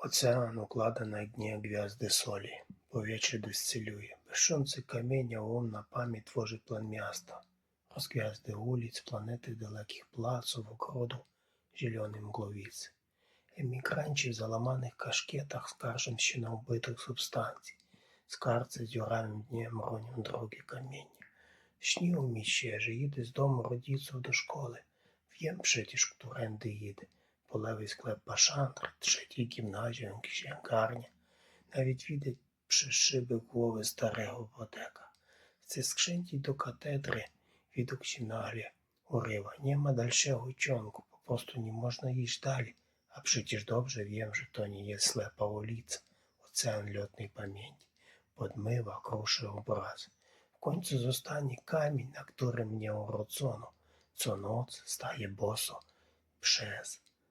Укладе на дне гвязды соли, повече дисцелює. Безшумце каміння на пам'ять творить план міста. Розгвязди улиц, планети далеких плацов, огороду, зелений мгловіць. Емігрантів в заламаних кашкетах скаржим ще на вбитих субстанцій. Скарце з юрамим днем ронім дороги каміння. Śniło mi się, że idę z domu rodziców do szkoły. Wiem przecież, którędy idę. Po lewej sklep Paszantr, trzeciej gimnazjum, księgarnia. Nawet widać przez szyby głowy starego wodeka. Chcę skrzęcić do katedry, widok się nagle urywa. Nie ma dalszego ciągu, po prostu nie można iść dalej. A przecież dobrze wiem, że to nie jest ślepa ulica. Ocean lotnej pamięci. Podmywa, kruszy obraz. W końcu zostanie kamień, na którym mnie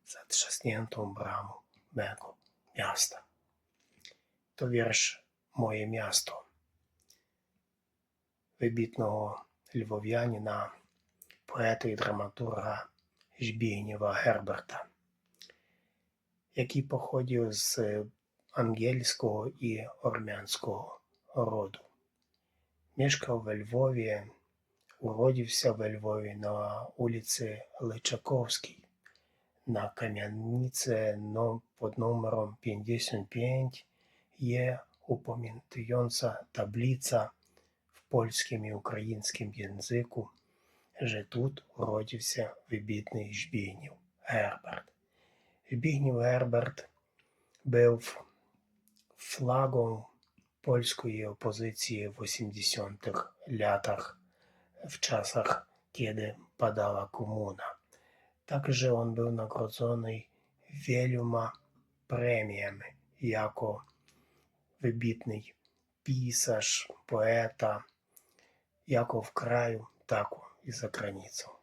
przez zatrzaśniętą bramą mego miasta. To wiersz Moje miasto wybitnego lwowianina, poety i dramaturga Zbigniewa Herberta, який походив з ангельського і ормянського роду. Мешкав во Львові, уродився во Львові на вулиці Личаковській, на кам'яниці но під номером 55 є упомінаються таблиця в польському і українському язику, що тут уродився вибітний Збігнів Герберт. Збігнів Герберт був флагом польської опозиції в 80-х лятах, в часах, kiedy padała komuna. Także on był nagrodzony wieloma premiami jako wybitny pisarz, poeta, jako w kraju, tak i za granicą.